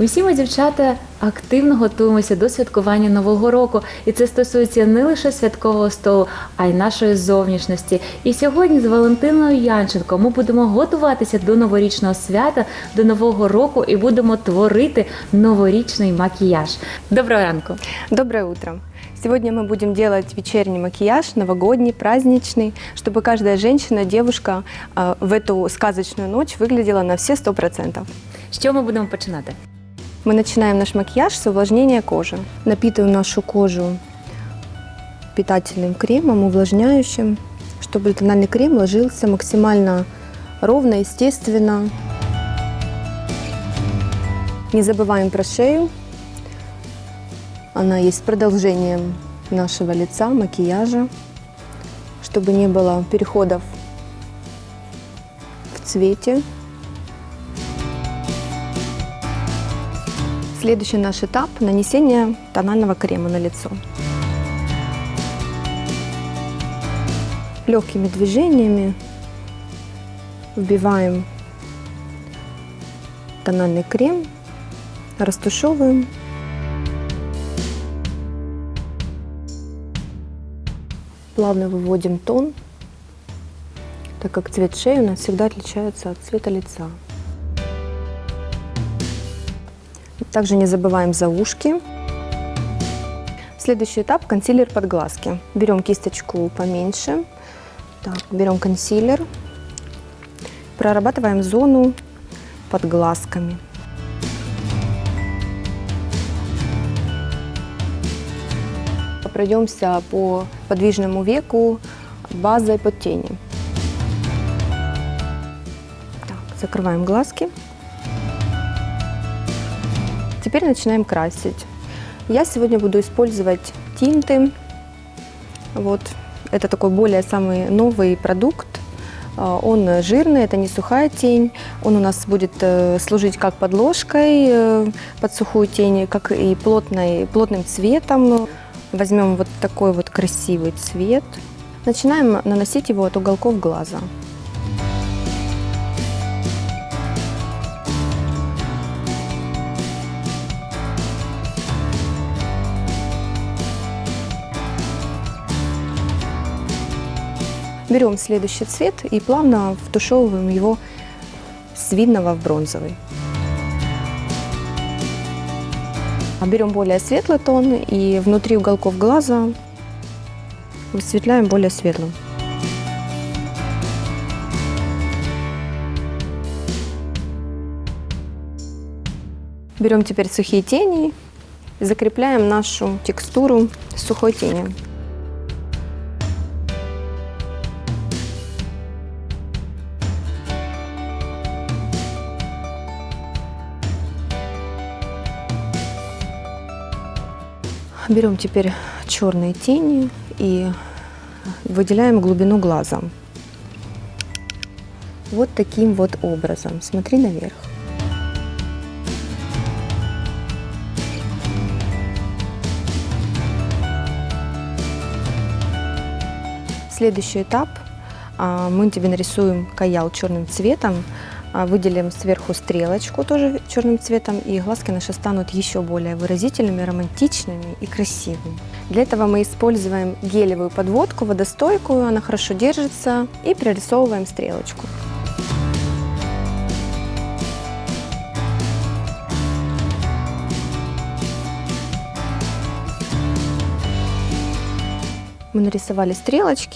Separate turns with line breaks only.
Усі ми, дівчата, активно готуємося до святкування Нового року, і це стосується не лише святкового столу, а й нашої зовнішності. І сьогодні з Валентиною Янченко ми будемо готуватися до новорічного свята, до нового року і будемо творити новорічний макіяж. Доброго ранку!
Доброе утро! Сегодня мы будем делать вечерний макияж, новогодний, праздничный, чтобы каждая женщина, девушка э, в эту сказочную ночь выглядела на все сто процентов.
З чого ми будемо починати?
Мы начинаем наш макияж с увлажнения кожи. Напитываем нашу кожу питательным кремом, увлажняющим, чтобы тональный крем ложился максимально ровно, естественно. Не забываем про шею. Она есть продолжением нашего лица, макияжа, чтобы не было переходов в цвете. Следующий наш этап – нанесение тонального крема на лицо. Легкими движениями вбиваем тональный крем, растушевываем. Плавно выводим тон, так как цвет шеи у нас всегда отличается от цвета лица. Также не забываем за ушки. Следующий этап – консилер под глазки. Берем кисточку поменьше, так, берем консилер, прорабатываем зону под глазками. Пройдемся по подвижному веку базой под тени. Так, закрываем глазки. Теперь начинаем красить. Я сегодня буду использовать тинты. Вот, это такой более самый новый продукт. А, Он жирный, это не сухая тень. Он у нас будет э, служить как подложкой э, под сухую тень, как и плотной, плотным цветом. Возьмем вот такой вот красивый цвет. Начинаем наносить его от уголков глаза. Берем следующий цвет и плавно втушевываем его с видного в бронзовый. Берем более светлый тон и внутри уголков глаза высветляем более светлым. Берем теперь сухие тени закрепляем нашу текстуру сухой тенью. Берем теперь черные тени и выделяем глубину глаза. Вот таким вот образом. Смотри наверх. Следующий этап. а, Мы тебе нарисуем каял черным цветом, выделим сверху стрелочку тоже черным цветом, и глазки наши станут еще более выразительными, романтичными и красивыми. Для этого мы используем гелевую подводку, водостойкую, она хорошо держится, и прорисовываем стрелочку. Мы нарисовали стрелочки,